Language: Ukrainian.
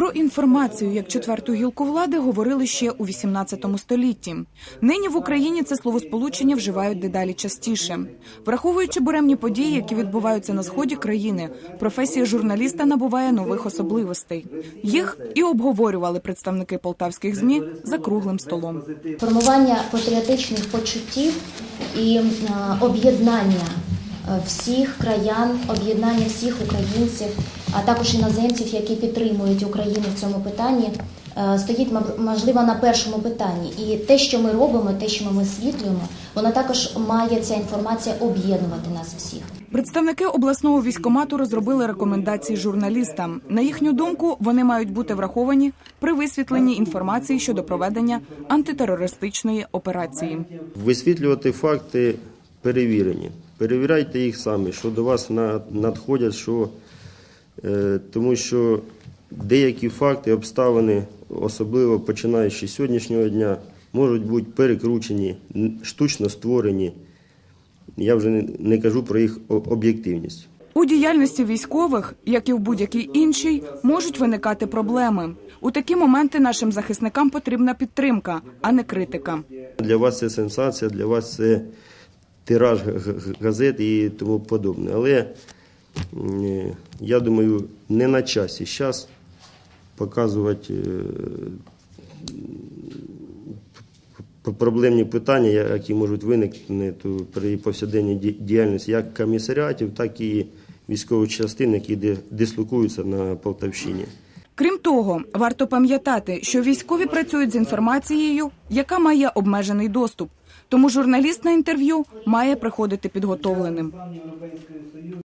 Про інформацію як четверту гілку влади говорили ще у 18 столітті. Нині в Україні це словосполучення вживають дедалі частіше. Враховуючи буремні події, які відбуваються на сході країни, професія журналіста набуває нових особливостей. Їх і обговорювали представники полтавських змі за круглим столом. формування патріотичних почуттів і е, об'єднання е, всіх краян, об'єднання всіх українців, а також іноземців, які підтримують Україну в цьому питанні, е, стоїть можливо на першому питанні. І те, що ми робимо, те, що ми висвітлюємо, воно також має ця інформація об'єднувати нас всіх. Представники обласного військомату розробили рекомендації журналістам. На їхню думку, вони мають бути враховані при висвітленні інформації щодо проведення антитерористичної операції. Висвітлювати факти перевірені. Перевіряйте їх самі, що до вас на- надходять, що, тому що деякі факти, обставини, особливо починаючи з сьогоднішнього дня, можуть бути перекручені, штучно створені. Я вже не, кажу про їх об'єктивність. У діяльності військових, як і в будь-якій іншій, можуть виникати проблеми. У такі моменти нашим захисникам потрібна підтримка, а не критика. Для вас це сенсація, для вас це тираж газет і тому подобне. Але е, я думаю, не на часі зараз показувати е, проблемні питання, які можуть виникнути при повсякденній діяльності як комісаріатів, так і військових частин, які дислокуються на Полтавщині. Крім того, варто пам'ятати, що військові працюють з інформацією, яка має обмежений доступ. Тому журналіст на інтерв'ю має приходити підготовленим.